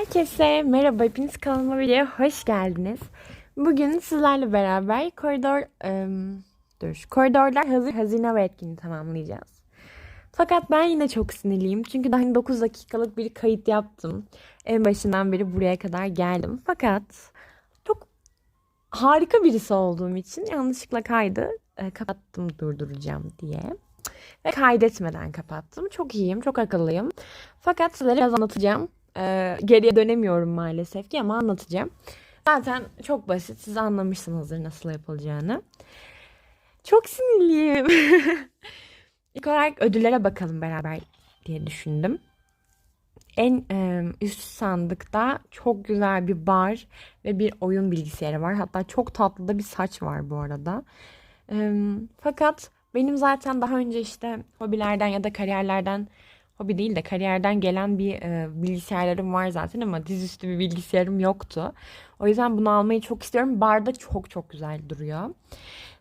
Herkese merhaba, hepiniz kanalıma videoya hoş geldiniz. Bugün sizlerle beraber koridor, ım, dur, koridorlar hazır hazine ve etkinliği tamamlayacağız. Fakat ben yine çok sinirliyim çünkü daha 9 dakikalık bir kayıt yaptım. En başından beri buraya kadar geldim. Fakat çok harika birisi olduğum için yanlışlıkla kaydı e, kapattım durduracağım diye. Ve kaydetmeden kapattım. Çok iyiyim, çok akıllıyım. Fakat sizlere biraz anlatacağım. Ee, geriye dönemiyorum maalesef ki ama anlatacağım. Zaten çok basit. Siz anlamışsınızdır nasıl yapılacağını. Çok sinirliyim. İlk olarak ödüllere bakalım beraber diye düşündüm. En e, üst sandıkta çok güzel bir bar ve bir oyun bilgisayarı var. Hatta çok tatlı da bir saç var bu arada. E, fakat benim zaten daha önce işte hobilerden ya da kariyerlerden hobi değil de kariyerden gelen bir e, bilgisayarlarım var zaten ama dizüstü bir bilgisayarım yoktu. O yüzden bunu almayı çok istiyorum. Barda çok çok güzel duruyor.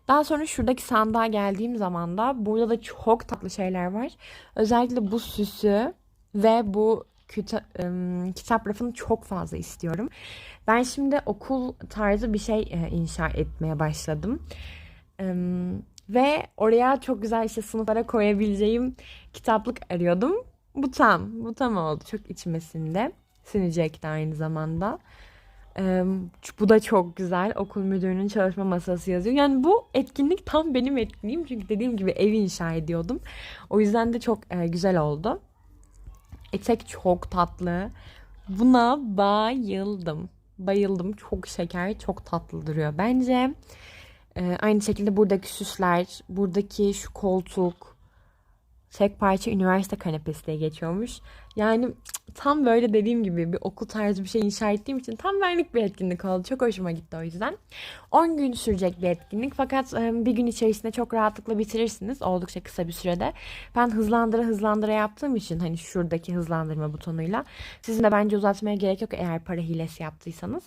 Daha sonra şuradaki sandığa geldiğim zaman da burada da çok tatlı şeyler var. Özellikle bu süsü ve bu küta, ım, kitap rafını çok fazla istiyorum. Ben şimdi okul tarzı bir şey e, inşa etmeye başladım. Im, ve oraya çok güzel işte sınıflara koyabileceğim kitaplık arıyordum. Bu tam, bu tam oldu. Çok içmesinde. Sinecek de aynı zamanda. Ee, bu da çok güzel. Okul müdürünün çalışma masası yazıyor. Yani bu etkinlik tam benim etkinliğim. Çünkü dediğim gibi ev inşa ediyordum. O yüzden de çok e, güzel oldu. Etek çok tatlı. Buna bayıldım. Bayıldım. Çok şeker, çok tatlı duruyor bence. Ee, aynı şekilde buradaki süsler, buradaki şu koltuk, tek parça üniversite kanepesi diye geçiyormuş. Yani tam böyle dediğim gibi bir okul tarzı bir şey inşa ettiğim için tam benlik bir etkinlik oldu. Çok hoşuma gitti o yüzden. 10 gün sürecek bir etkinlik fakat bir gün içerisinde çok rahatlıkla bitirirsiniz. Oldukça kısa bir sürede. Ben hızlandıra hızlandıra yaptığım için hani şuradaki hızlandırma butonuyla sizin de bence uzatmaya gerek yok eğer para hilesi yaptıysanız.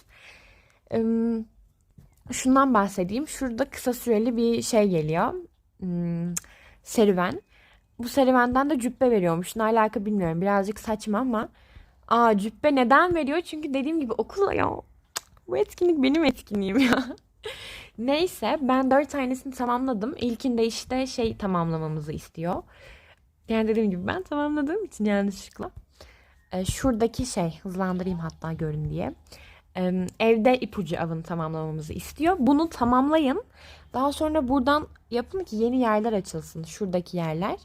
Şundan bahsedeyim. Şurada kısa süreli bir şey geliyor. Serüven. Bu serüvenden de cübbe veriyormuş. Ne alaka bilmiyorum. Birazcık saçma ama. Aa cübbe neden veriyor? Çünkü dediğim gibi okula ya. Bu etkinlik benim etkinliğim ya. Neyse ben dört tanesini tamamladım. İlkinde işte şey tamamlamamızı istiyor. Yani dediğim gibi ben tamamladığım için yanlışlıkla. Ee, şuradaki şey hızlandırayım hatta görün diye. Evde ipucu avını tamamlamamızı istiyor. Bunu tamamlayın. Daha sonra buradan yapın ki yeni yerler açılsın. Şuradaki yerler.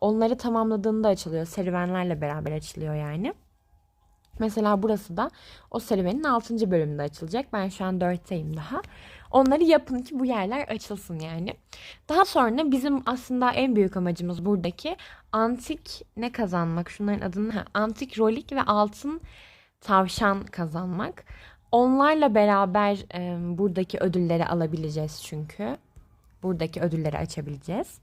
Onları tamamladığında açılıyor. Serüvenlerle beraber açılıyor yani. Mesela burası da o serüvenin 6. bölümünde açılacak. Ben şu an 4'teyim daha. Onları yapın ki bu yerler açılsın yani. Daha sonra bizim aslında en büyük amacımız buradaki antik ne kazanmak? Şunların adını ha, antik rolik ve altın tavşan kazanmak. Onlarla beraber e, buradaki ödülleri alabileceğiz çünkü. Buradaki ödülleri açabileceğiz.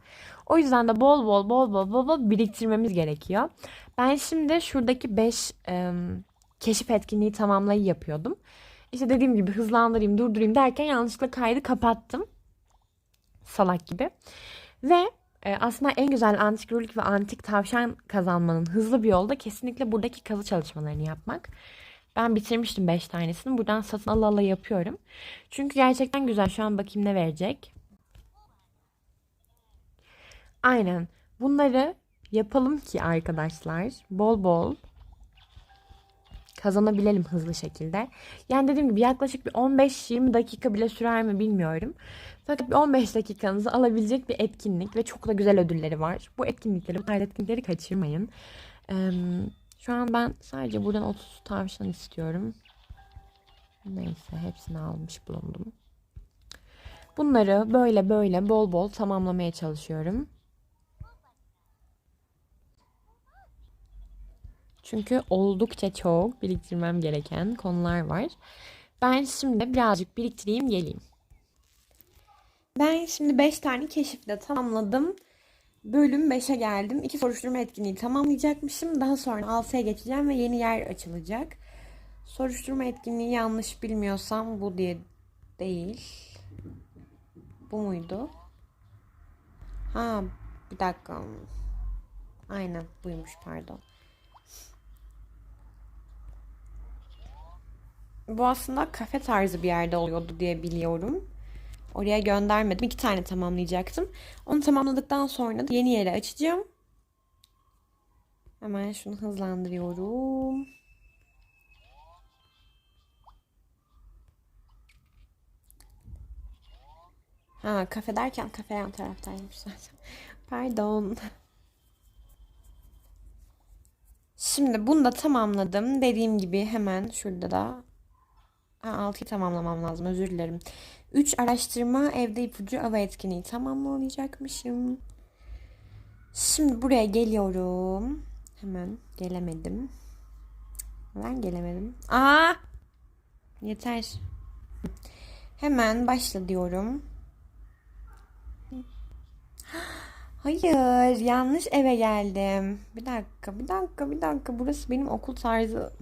O yüzden de bol bol bol bol bol bol biriktirmemiz gerekiyor. Ben şimdi şuradaki 5 e, keşif etkinliği tamamlayı yapıyordum. İşte dediğim gibi hızlandırayım durdurayım derken yanlışlıkla kaydı kapattım. Salak gibi. Ve e, aslında en güzel antik rulik ve antik tavşan kazanmanın hızlı bir yolda kesinlikle buradaki kazı çalışmalarını yapmak. Ben bitirmiştim 5 tanesini. Buradan satın ala ala yapıyorum. Çünkü gerçekten güzel. Şu an bakayım ne verecek. Aynen. Bunları yapalım ki arkadaşlar bol bol kazanabilelim hızlı şekilde. Yani dediğim gibi yaklaşık bir 15-20 dakika bile sürer mi bilmiyorum. Fakat bir 15 dakikanızı alabilecek bir etkinlik ve çok da güzel ödülleri var. Bu etkinlikleri, bu etkinlikleri kaçırmayın. Ee, şu an ben sadece buradan 30 tavşan istiyorum. Neyse hepsini almış bulundum. Bunları böyle böyle bol bol tamamlamaya çalışıyorum. Çünkü oldukça çok biriktirmem gereken konular var. Ben şimdi birazcık biriktireyim geleyim. Ben şimdi 5 tane keşifle tamamladım. Bölüm 5'e geldim. İki soruşturma etkinliği tamamlayacakmışım. Daha sonra 6'ya geçeceğim ve yeni yer açılacak. Soruşturma etkinliği yanlış bilmiyorsam bu diye değil. Bu muydu? Ha bir dakika. Aynen buymuş pardon. Bu aslında kafe tarzı bir yerde oluyordu diye biliyorum. Oraya göndermedim. İki tane tamamlayacaktım. Onu tamamladıktan sonra yeni yeri açacağım. Hemen şunu hızlandırıyorum. Ha kafe derken kafe yan taraftaymış zaten. Pardon. Şimdi bunu da tamamladım. Dediğim gibi hemen şurada da 6'yı tamamlamam lazım. Özür dilerim. 3 araştırma evde ipucu ava etkinliği tamamlayacakmışım. Şimdi buraya geliyorum. Hemen gelemedim. Ben gelemedim. Aa! Yeter. Hemen başla diyorum. Hayır, yanlış eve geldim. Bir dakika, bir dakika, bir dakika. Burası benim okul tarzı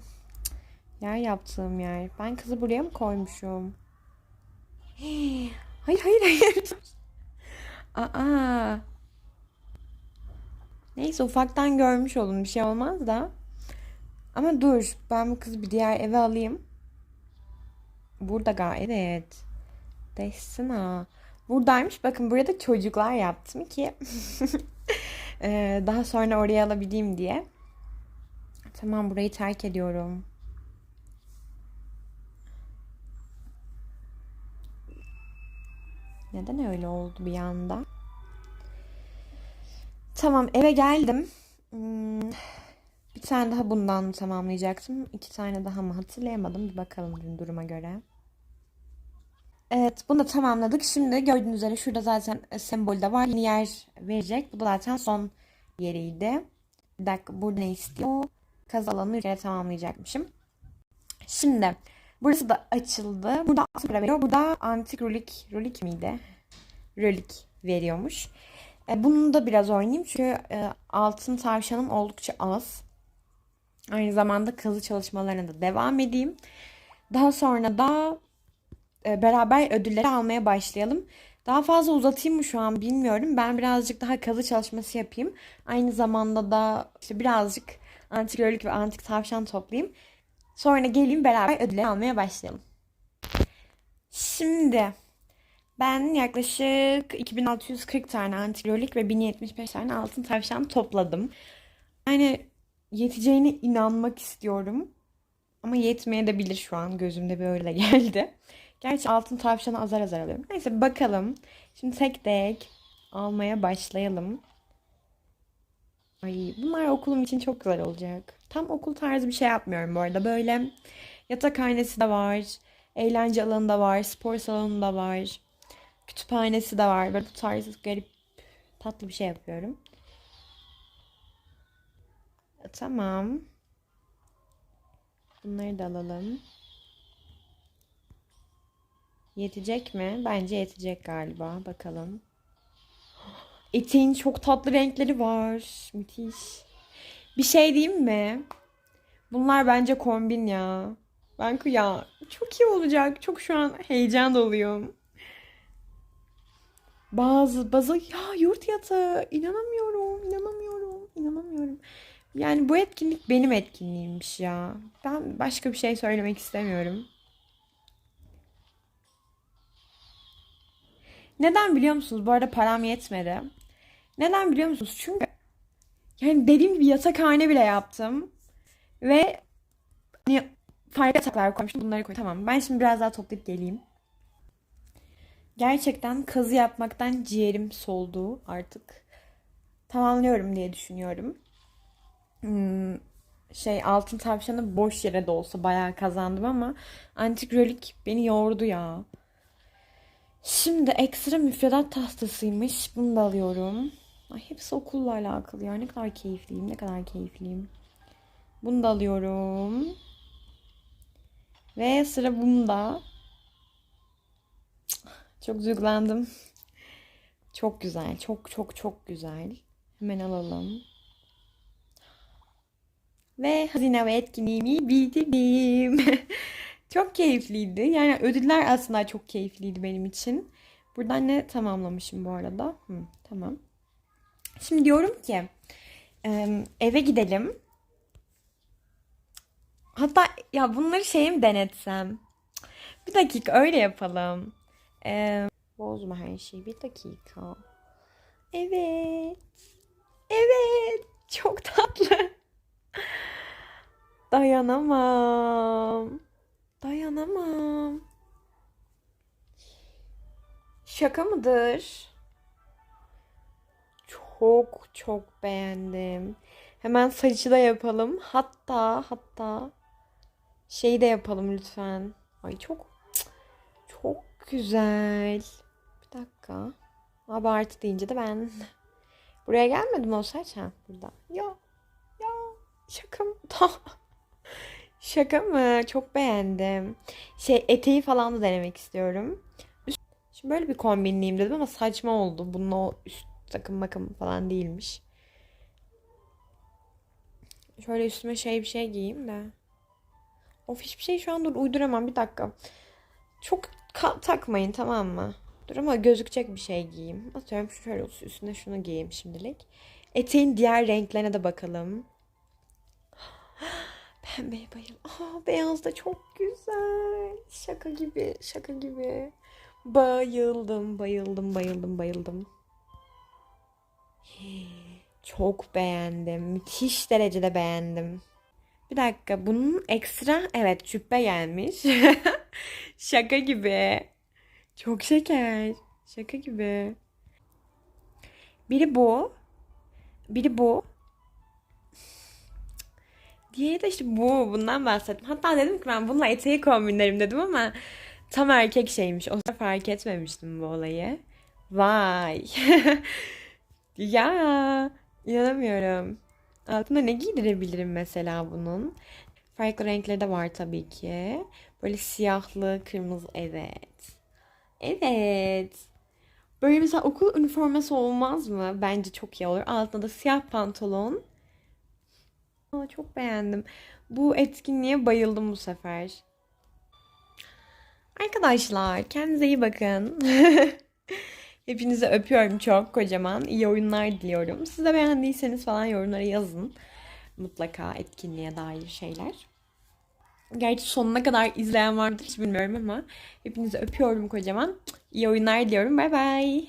yer yaptığım yer. Ben kızı buraya mı koymuşum? Hayır, hayır, hayır. Aa. Neyse ufaktan görmüş olun bir şey olmaz da. Ama dur, ben bu kızı bir diğer eve alayım. Burada gayet. Evet. Destina. Buradaymış. Bakın burada çocuklar yaptım ki eee, daha sonra oraya alabileyim diye. Tamam burayı terk ediyorum. Neden öyle oldu bir anda? Tamam eve geldim. Hmm, bir tane daha bundan tamamlayacaktım. İki tane daha mı hatırlayamadım. Bir bakalım dün duruma göre. Evet, bunu da tamamladık. Şimdi gördüğünüz üzere şurada zaten sembol de var. Yeni yer verecek. Bu da zaten son yeriydi. Bir dakika, burada ne istiyor? Kaz alanını bir kere tamamlayacakmışım. Şimdi burası da açıldı. Burada altın para veriyor. Burada antik rolik, rolik miydi? Rolik veriyormuş. E, bunu da biraz oynayayım çünkü e, altın tavşanım oldukça az. Aynı zamanda kazı çalışmalarına da devam edeyim. Daha sonra da e, beraber ödülleri almaya başlayalım. Daha fazla uzatayım mı şu an bilmiyorum. Ben birazcık daha kazı çalışması yapayım. Aynı zamanda da işte birazcık antik örlük ve antik tavşan toplayayım. Sonra geleyim beraber ödülleri almaya başlayalım. Şimdi ben yaklaşık 2640 tane örlük ve 1075 tane altın tavşan topladım. Yani yeteceğine inanmak istiyorum. Ama yetmeye de bilir şu an. Gözümde böyle geldi. Gerçi altın tavşanı azar azar alıyorum. Neyse bakalım. Şimdi tek tek almaya başlayalım. Ay bunlar okulum için çok güzel olacak. Tam okul tarzı bir şey yapmıyorum bu arada. Böyle yatakhanesi de var. Eğlence alanı da var. Spor salonu da var. Kütüphanesi de var. Böyle bu tarz garip tatlı bir şey yapıyorum. Tamam. Bunları da alalım. Yetecek mi? Bence yetecek galiba. Bakalım. Eteğin çok tatlı renkleri var. Müthiş. Bir şey diyeyim mi? Bunlar bence kombin ya. Ben ya çok iyi olacak. Çok şu an heyecan doluyum. Bazı bazı ya yurt yatağı inanamıyorum inanamıyorum inanamıyorum. Yani bu etkinlik benim etkinliğimmiş ya. Ben başka bir şey söylemek istemiyorum. Neden biliyor musunuz? Bu arada param yetmedi. Neden biliyor musunuz? Çünkü yani dediğim gibi yatakhane bile yaptım. Ve hani farklı yataklar koymuştum. Bunları koydum. Tamam. Ben şimdi biraz daha toplayıp geleyim. Gerçekten kazı yapmaktan ciğerim soldu artık. Tamamlıyorum diye düşünüyorum. Hmm, şey altın tavşanı boş yere de olsa bayağı kazandım ama antik relik beni yordu ya. Şimdi ekstra müfredat tahtasıymış. Bunu da alıyorum. Ay, hepsi okulla alakalı ya. Ne kadar keyifliyim. Ne kadar keyifliyim. Bunu da alıyorum. Ve sıra bunda. Çok duygulandım. Çok güzel. Çok çok çok güzel. Hemen alalım. Ve hazine ve etkinliğimi bitirdim. çok keyifliydi. Yani ödüller aslında çok keyifliydi benim için. Buradan ne tamamlamışım bu arada? Hı, tamam. Şimdi diyorum ki eve gidelim. Hatta ya bunları şeye mi denetsem? Bir dakika öyle yapalım. Ee, bozma her şeyi. Bir dakika. Evet. Evet. Çok tatlı. Dayanamam. Dayanamam. Şaka mıdır? Çok çok beğendim. Hemen saçı da yapalım. Hatta hatta şeyi de yapalım lütfen. Ay çok çok güzel. Bir dakika. Abartı deyince de ben buraya gelmedim o saç ha burada. Ya ya şaka mı? Şaka mı? Çok beğendim. Şey eteği falan da denemek istiyorum. Şimdi böyle bir kombinleyeyim dedim ama saçma oldu. Bunun o üst takım makım falan değilmiş. Şöyle üstüme şey bir şey giyeyim de. Of hiçbir şey şu an dur uyduramam bir dakika. Çok takmayın tamam mı? Dur ama gözükecek bir şey giyeyim. Atıyorum şöyle olsun, üstüne şunu giyeyim şimdilik. Eteğin diğer renklerine de bakalım. Pembeye bayıl. Aa beyaz da çok güzel. Şaka gibi, şaka gibi. Bayıldım, bayıldım, bayıldım, bayıldım. Çok beğendim. Müthiş derecede beğendim. Bir dakika bunun ekstra evet cübbe gelmiş. Şaka gibi. Çok şeker. Şaka gibi. Biri bu. Biri bu. Diğeri de işte bu. Bundan bahsettim. Hatta dedim ki ben bununla eteği kombinlerim dedim ama tam erkek şeymiş. O zaman fark etmemiştim bu olayı. Vay. Ya inanamıyorum. Altına ne giydirebilirim mesela bunun? Farklı renkleri de var tabii ki. Böyle siyahlı, kırmızı. Evet. Evet. Böyle mesela okul üniforması olmaz mı? Bence çok iyi olur. Altında da siyah pantolon. Aa, çok beğendim. Bu etkinliğe bayıldım bu sefer. Arkadaşlar kendinize iyi bakın. Hepinizi öpüyorum çok kocaman. İyi oyunlar diliyorum. Siz de beğendiyseniz falan yorumlara yazın. Mutlaka etkinliğe dair şeyler. Gerçi sonuna kadar izleyen vardır hiç bilmiyorum ama hepinizi öpüyorum kocaman. İyi oyunlar diliyorum. Bay bay.